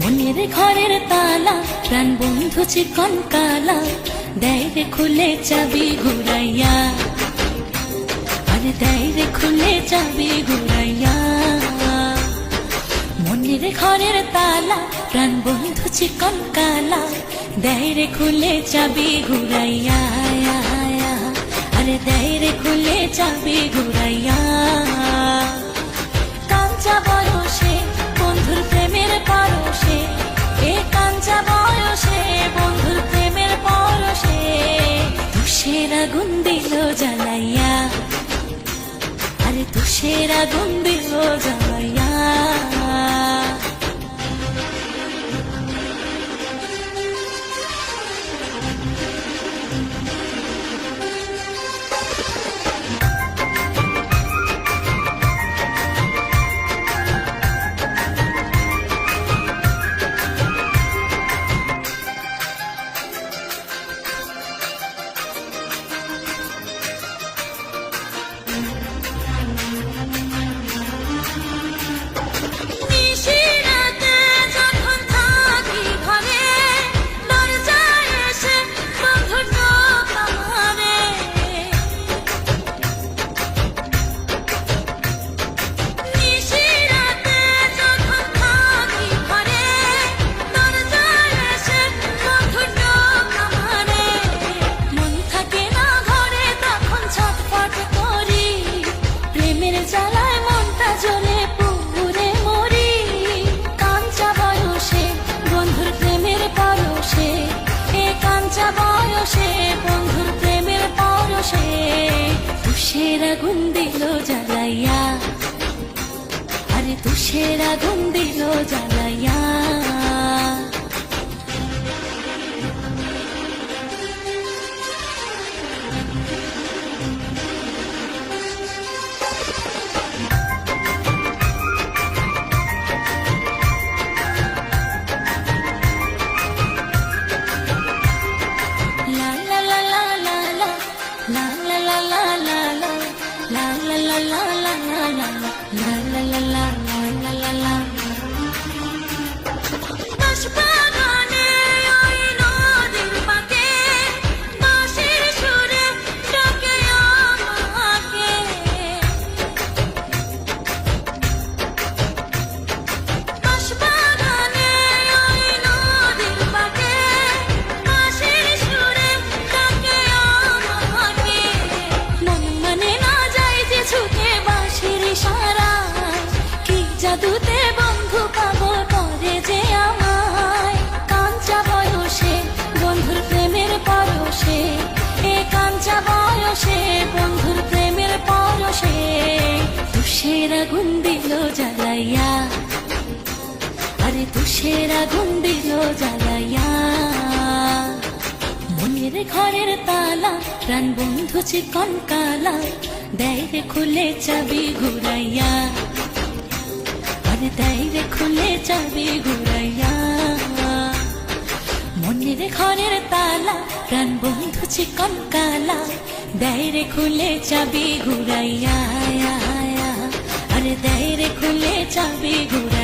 মনের ঘরের তালা প্রাণ বন্ধু চিকন কালা দেয় রে খুলে চাবি ঘুরাইয়া আরে দেয় রে খুলে চাবি ঘুরাইয়া ঘরের তালা, প্রাণ বন্ধু চিকন কালা দেয় রে খুলে চাবি ঘুরাইয়া, আরে দেয় রে খুলে চাবি ঘুরাইয়া। কাঞ্চা বয়সে, বন্ধুর প্রেমের পরশে, এ কাঞ্চা বয়সে, বন্ধুর প্রেমের পরশে, তুষের আগুন দিল জ্বালাইয়া। আরে তুষের আগুন দিল জ্বালাইয়া। তুষের আগুন দিল জ্বালাইয়া আরে তুষের আগুন দিল জ্বালাইয়া। তুষের আগুন দিল জ্বালাইয়া, মনের ঘরের তালা, প্রাণ বন্ধু চিকন কালা দেয় রে খুলে চাবি ঘুরাইয়া, আরে দেয় রে খুলে চাবি ঘুরাইয়া, মনের ঘরের তালা, প্রাণ বন্ধু চিকন কালা দেয় রে খুলে চাবি ঘুরাইয়া, আরে দেয় রে খুলে চাবি ঘুরাইয়া।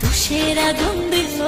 তুষের আগুন দিল